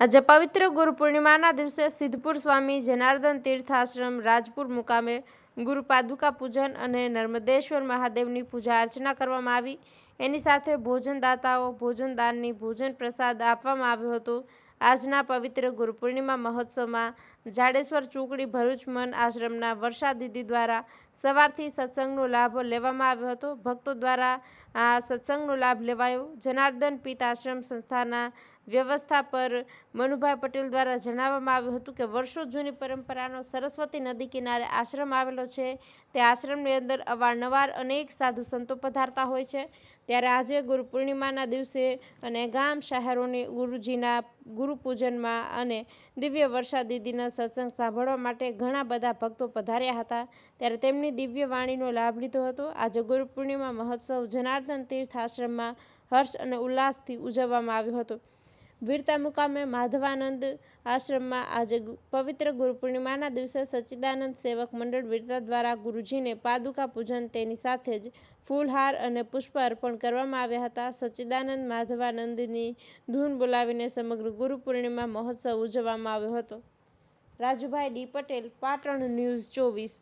આજે પવિત્ર ગુરુ પૂર્ણિમાના દિવસે સિદ્ધપુર સ્વામી જનાર્દન તીર્થ આશ્રમ રાજપુર મુકામે ગુરુ પાદુકા પૂજન અને નર્મદેશ્વર મહાદેવની પૂજા અર્ચના કરવામાં આવી. એની સાથે ભોજનદાતાઓ ભોજનદાનની ભોજન પ્રસાદ આપવામાં આવ્યો હતો. આજના પવિત્ર ગુરુ પૂર્ણિમા મહોત્સવમાં જાડેશ્વર ચોકડી ભરૂચ મન આશ્રમના વર્ષા દીદી દ્વારા સવારથી સત્સંગનો લાભ લેવામાં આવ્યો હતો. ભક્તો દ્વારા આ સત્સંગનો લાભ લેવાયો. જનાર્દન પિત આશ્રમ સંસ્થાના વ્યવસ્થા પર મનુભાઈ પટેલ દ્વારા જણાવવામાં આવ્યું હતું કે વર્ષો જૂની પરંપરાનો સરસ્વતી નદી કિનારે આશ્રમ આવેલો છે. તે આશ્રમની અંદર અવારનવાર અનેક સાધુ સંતો પધારતા હોય છે. ત્યારે આજે ગુરુ પૂર્ણિમાના દિવસે અને ગામ શહેરોની ગુરુજીના ગુરુપૂજનમાં અને દિવ્ય વર્ષા દીદીના સત્સંગ સાંભળવા માટે ઘણા બધા ભક્તો પધાર્યા હતા. ત્યારે તેમની દિવ્ય વાણીનો લાભ લીધો હતો. આજે ગુરુ પૂર્ણિમા મહોત્સવ જનાર્દન તીર્થ આશ્રમમાં હર્ષ અને ઉલ્લાસથી ઉજવવામાં આવ્યો હતો. વીરતા મુકામે માધવાનંદ આશ્રમમાં આજે પવિત્ર ગુરુ પૂર્ણિમાના દિવસે સચ્ચિદાનંદ સેવક મંડળ વીરતા દ્વારા ગુરુજીને પાદુકા પૂજન તેની સાથે જ ફૂલહાર અને પુષ્પ અર્પણ કરવામાં આવ્યા હતા. સચ્ચિદાનંદ માધવાનંદની ધૂન બોલાવીને સમગ્ર ગુરુ પૂર્ણિમા મહોત્સવ ઉજવવામાં આવ્યો હતો. રાજુભાઈ ડી પટેલ, પાટણ ન્યૂઝ ચોવીસ.